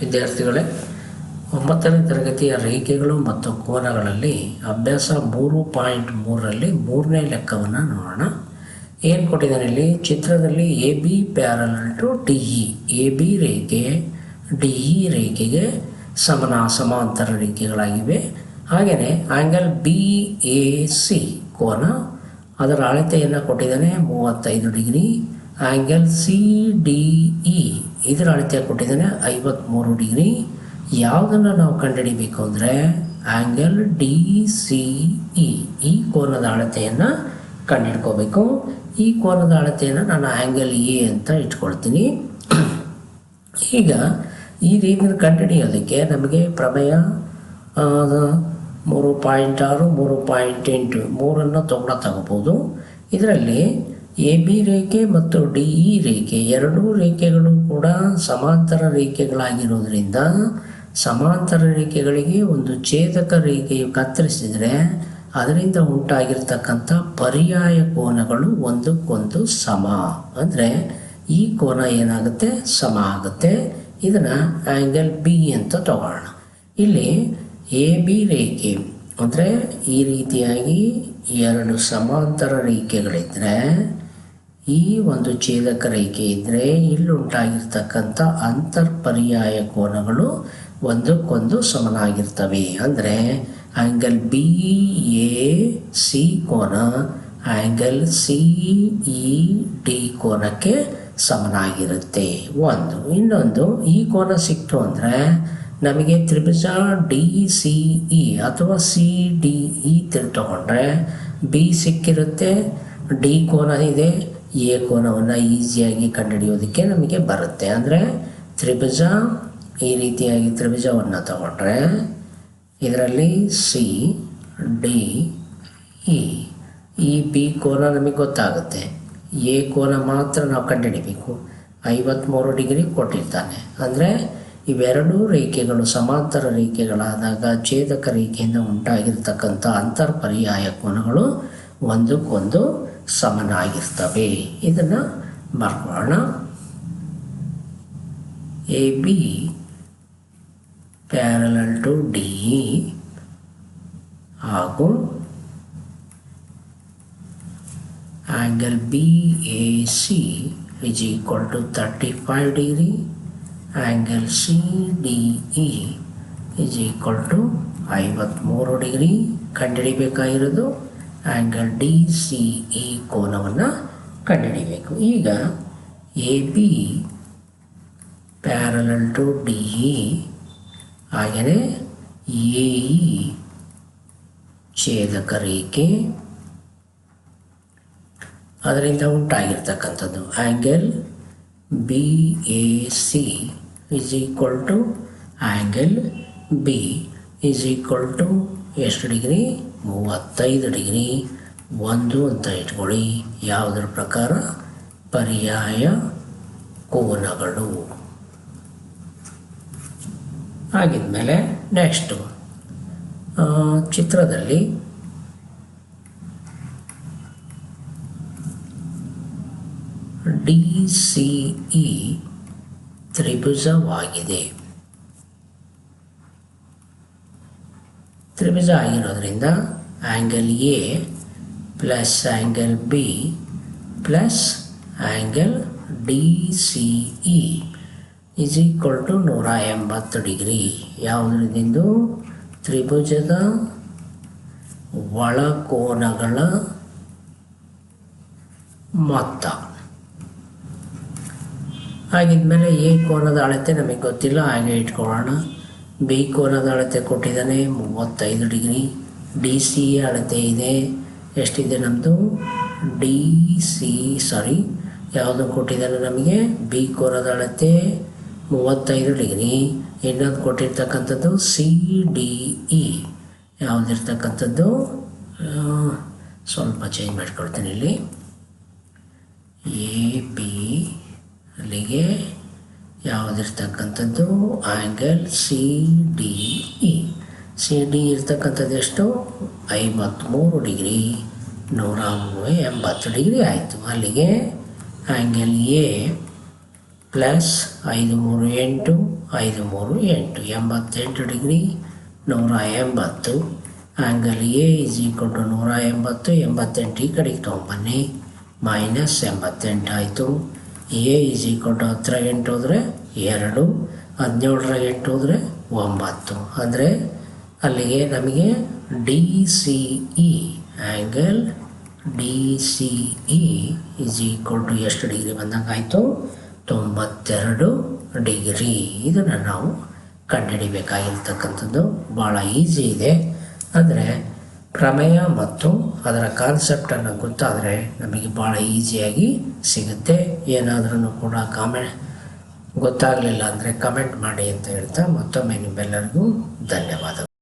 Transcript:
ವಿದ್ಯಾರ್ಥಿಗಳೇ, ಒಂಬತ್ತನೇ ತರಗತಿಯ ರೇಖೆಗಳು ಮತ್ತು ಕೋನಗಳಲ್ಲಿ ಅಭ್ಯಾಸ ಮೂರು ಪಾಯಿಂಟ್ ಮೂರರಲ್ಲಿ ಮೂರನೇ ಲೆಕ್ಕವನ್ನು ನೋಡೋಣ. ಏನು ಕೊಟ್ಟಿದ್ದಾನೆ ಇಲ್ಲಿ? ಚಿತ್ರದಲ್ಲಿ A B parallel to D E. A B ರೇಖೆ, ಡಿ ಇ ರೇಖೆಗೆ ಸಮನ ಸಮಾಂತರ ರೇಖೆಗಳಾಗಿವೆ. ಹಾಗೆಯೇ ಆ್ಯಂಗಲ್ ಬಿ ಎ ಸಿ ಕೋನ, ಅದರ ಅಳತೆಯನ್ನು ಕೊಟ್ಟಿದ್ದಾನೆ ಮೂವತ್ತೈದು degree. Angle C D E ಇದರ ಅಳತೆ ಕೊಟ್ಟಿದ್ದಾನೆ ಐವತ್ತ್ಮೂರು ಡಿಗ್ರಿ. ಯಾವುದನ್ನು ನಾವು ಕಂಡುಹಿಡಿಬೇಕು ಅಂದರೆ ಆ್ಯಂಗಲ್ ಡಿ ಸಿ ಇ ಈ ಕೋನದ ಅಳತೆಯನ್ನು ಕಂಡುಹಿಡ್ಕೋಬೇಕು. ಈ ಕೋನದ ಅಳತೆಯನ್ನು ನಾನು ಆ್ಯಂಗಲ್ ಎ ಅಂತ ಇಟ್ಕೊಳ್ತೀನಿ. ಈಗ ಈ ರೀತಿಯನ್ನು ಕಂಡುಹಿಡಿಯೋದಕ್ಕೆ ನಮಗೆ ಪ್ರಮೇಯ ಮೂರು ಪಾಯಿಂಟ್ ಆರು, ಮೂರು ಪಾಯಿಂಟ್ ಎಂಟು ಮೂರನ್ನು ತೊಗೊಂಡ ತಗೋಬೋದು. ಇದರಲ್ಲಿ ಎ ಬಿ ರೇಖೆ ಮತ್ತು ಡಿ ಇ ರೇಖೆ ಎರಡೂ ರೇಖೆಗಳು ಕೂಡ ಸಮಾಂತರ ರೇಖೆಗಳಾಗಿರೋದ್ರಿಂದ ಸಮಾಂತರ ರೇಖೆಗಳಿಗೆ ಒಂದು ಛೇದಕ ರೇಖೆಯು ಕತ್ತರಿಸಿದರೆ ಅದರಿಂದ ಉಂಟಾಗಿರ್ತಕ್ಕಂಥ ಪರ್ಯಾಯ ಕೋನಗಳು ಒಂದಕ್ಕೊಂದು ಸಮ. ಅಂದರೆ ಈ ಕೋನ ಏನಾಗುತ್ತೆ? ಸಮ ಆಗುತ್ತೆ. ಇದನ್ನು ಆ್ಯಂಗಲ್ ಬಿ ಅಂತ ತಗೋಣ ಇಲ್ಲಿ ಎ ಬಿ ರೇಖೆ ಅಂದರೆ ಈ ರೀತಿಯಾಗಿ ಎರಡು ಸಮಾಂತರ ರೇಖೆಗಳಿದ್ದರೆ ಈ ಒಂದು ಛೇದಕ ರೇಖೆ ಇದ್ದರೆ ಇಲ್ಲುಂಟಾಗಿರ್ತಕ್ಕಂಥ ಅಂತರ್ಪರ್ಯಾಯ ಕೋನಗಳು ಒಂದಕ್ಕೊಂದು ಸಮನಾಗಿರ್ತವೆ. ಅಂದರೆ ಆ್ಯಂಗಲ್ ಬಿ ಎ ಸಿ ಕೋನ ಆ್ಯಂಗಲ್ ಸಿ ಇ ಡಿ ಕೋನಕ್ಕೆ ಸಮನಾಗಿರುತ್ತೆ. ಒಂದು. ಇನ್ನೊಂದು, ಈ ಕೋನ ಸಿಕ್ತು ಅಂದರೆ ನಮಗೆ ತ್ರಿಭುಜ ಡಿ ಸಿ ಇ ಅಥವಾ ಸಿ ಡಿ ಇ ತಿಳ್ಕೊಂಡ್ರೆ ತಗೊಂಡ್ರೆ ಬಿ ಸಿಕ್ಕಿರುತ್ತೆ ಡಿ ಕೋನ ಇದೆ ಎ ಕೋನವನ್ನು ಈಸಿಯಾಗಿ ಕಂಡುಹಿಡಿಯೋದಕ್ಕೆ ನಮಗೆ ಬರುತ್ತೆ. ಅಂದರೆ ತ್ರಿಭುಜ ಈ ರೀತಿಯಾಗಿ ತ್ರಿಭುಜವನ್ನು ತಗೊಂಡ್ರೆ ಇದರಲ್ಲಿ ಸಿ ಡಿ ಇ ಈ ಬಿ ಕೋನ ನಮಗೆ ಗೊತ್ತಾಗುತ್ತೆ. ಎ ಕೋನ ಮಾತ್ರ ನಾವು ಕಂಡುಹಿಡಿಬೇಕು. ಐವತ್ತ್ಮೂರು ಡಿಗ್ರಿ ಕೊಟ್ಟಿರ್ತಾನೆ. ಅಂದರೆ ಇವೆರಡೂ ರೇಖೆಗಳು ಸಮಾಂತರ ರೇಖೆಗಳಾದಾಗ ಛೇದಕ ರೇಖೆಯಿಂದ ಉಂಟಾಗಿರ್ತಕ್ಕಂಥ ಅಂತರ್ಪರ್ಯಾಯ ಕೋನಗಳು ಒಂದಕ್ಕೊಂದು ಸಮನಾಗಿರ್ತವೆ. ಇದನ್ನು ಬರ್ಕೊಳ್ಳೋಣ A B parallel to D ಹಾಗೂ angle B A C is equal to thirty five degree angle C D E is equal to ಐವತ್ತ್ಮೂರು degree ಕಂಡುಹಿಡಿಬೇಕಾಗಿರೋದು ಆ್ಯಂಗಲ್ ಡಿ ಸಿ ಇ ಕೋನವನ್ನು ಕಂಡುಹಿಡಿಬೇಕು ಈಗ A B parallel to D E ಹಾಗೆಯೇ A E ಛೇದಕ ರೇಖೆ ಅದರಿಂದ ಉಂಟಾಗಿರ್ತಕ್ಕಂಥದ್ದು. Angle B A C is equal to angle B is equal to ಎಷ್ಟು degree? ಮೂವತ್ತೈದು ಡಿಗ್ರಿ ಒಂದು ಅಂತ ಇಟ್ಕೊಳ್ಳಿ. ಯಾವುದರ ಪ್ರಕಾರ? ಪರ್ಯಾಯ ಕೋನಗಳು. ಆಗಿದ್ಮೇಲೆ ನೆಕ್ಸ್ಟು ಚಿತ್ರದಲ್ಲಿ ಡಿ ಸಿ ಇ ತ್ರಿಭುಜವಾಗಿದೆ. ತ್ರಿಭುಜ ಆಗಿರೋದ್ರಿಂದ angle A plus angle B plus angle D C E is equal to ನೂರ ಎಂಬತ್ತು ಡಿಗ್ರಿ ಯಾವುದರಿಂದು ತ್ರಿಭುಜದ ಒಳಕೋನಗಳ ಮೊತ್ತ. ಹಾಗಿದ್ಮೇಲೆ ಎ ಕೋನದ ಅಳತೆ ನಮಗೆ ಗೊತ್ತಿಲ್ಲ, ಹಾಗೆ ಇಟ್ಕೊಳ್ಳೋಣ. ಬಿ ಕೋನದ ಅಳತೆ ಕೊಟ್ಟಿದ್ದಾನೆ. ಮೂವತ್ತೈದು ಡಿಗ್ರಿ. ಡಿ ಸಿ ಅಳತೆ ಇದೆ. ಎಷ್ಟಿದೆ ನಮ್ಮದು ಡಿ ಸಿ, ಸಾರಿ, ಯಾವುದು ಕೊಟ್ಟಿದ್ದಾನೆ ನಮಗೆ? ಬಿ ಕೋನದ ಅಳತೆ ಮೂವತ್ತೈದು ಡಿಗ್ರಿ. ಇನ್ನೊಂದು ಕೊಟ್ಟಿರ್ತಕ್ಕಂಥದ್ದು ಸಿ ಡಿ ಇ. ಯಾವುದಿರ್ತಕ್ಕಂಥದ್ದು? ಸ್ವಲ್ಪ ಚೇಂಜ್ ಮಾಡ್ಕೊಳ್ತೀನಿ ಇಲ್ಲಿ. ಎ ಪಿ ಅಲ್ಲಿಗೆ ಯಾವುದಿರ್ತಕ್ಕಂಥದ್ದು? Angle C D E C D ಇರ್ತಕ್ಕಂಥದ್ದು ಎಷ್ಟು? ಐವತ್ತ್ಮೂರು ಡಿಗ್ರಿ ನೂರ ಎಂಬತ್ತು ಡಿಗ್ರಿ ಆಯಿತು. ಅಲ್ಲಿಗೆ ಆ್ಯಂಗಲ್ ಎ ಪ್ಲಸ್ ಐದು ಮೂರು ಎಂಟು ಐದು ಮೂರು ಎಂಟು, ಎಂಬತ್ತೆಂಟು ಡಿಗ್ರಿ, ನೂರ ಎಂಬತ್ತು. Angle A is equal to ನೂರ ಎಂಬತ್ತು, ಎಂಬತ್ತೆಂಟು ಈ ಕಡೆಗೆ ತೊಗೊಂಬನ್ನಿ ಮೈನಸ್ ಎಂಬತ್ತೆಂಟು ಆಯಿತು. ಎ ಈಸ್ ಈಕ್ವಲ್ ಟು ಹತ್ತಿರ ಎಂಟು ಹೋದರೆ ಎರಡು, ಹದಿನೇಳರ ಎಂಟು ಹೋದರೆ ಒಂಬತ್ತು. ಅಂದರೆ ಅಲ್ಲಿಗೆ ನಮಗೆ D C E angle D C E is equal to ಎಷ್ಟು ಡಿಗ್ರಿ ಬಂದಂಗೆ ಆಯಿತು? ತೊಂಬತ್ತೆರಡು ಡಿಗ್ರಿ ಇದನ್ನು ನಾವು ಕಂಡುಹಿಡಿಬೇಕಾಗಿರ್ತಕ್ಕಂಥದ್ದು. ಭಾಳ ಈಸಿ ಇದೆ. ಅಂದರೆ ಪ್ರಮೇಯ ಮತ್ತು ಅದರ ಕಾನ್ಸೆಪ್ಟನ್ನು ಗೊತ್ತಾದರೆ ನಮಗೆ ಭಾಳ ಈಸಿಯಾಗಿ ಸಿಗುತ್ತೆ. ಏನಾದರೂ ಕೂಡ ಕಾಮೆಂಟ್ ಗೊತ್ತಾಗಲಿಲ್ಲ ಅಂದರೆ ಕಮೆಂಟ್ ಮಾಡಿ ಅಂತ ಹೇಳ್ತಾ ಮತ್ತೊಮ್ಮೆ ನಿಮ್ಮೆಲ್ಲರಿಗೂ ಧನ್ಯವಾದಗಳು.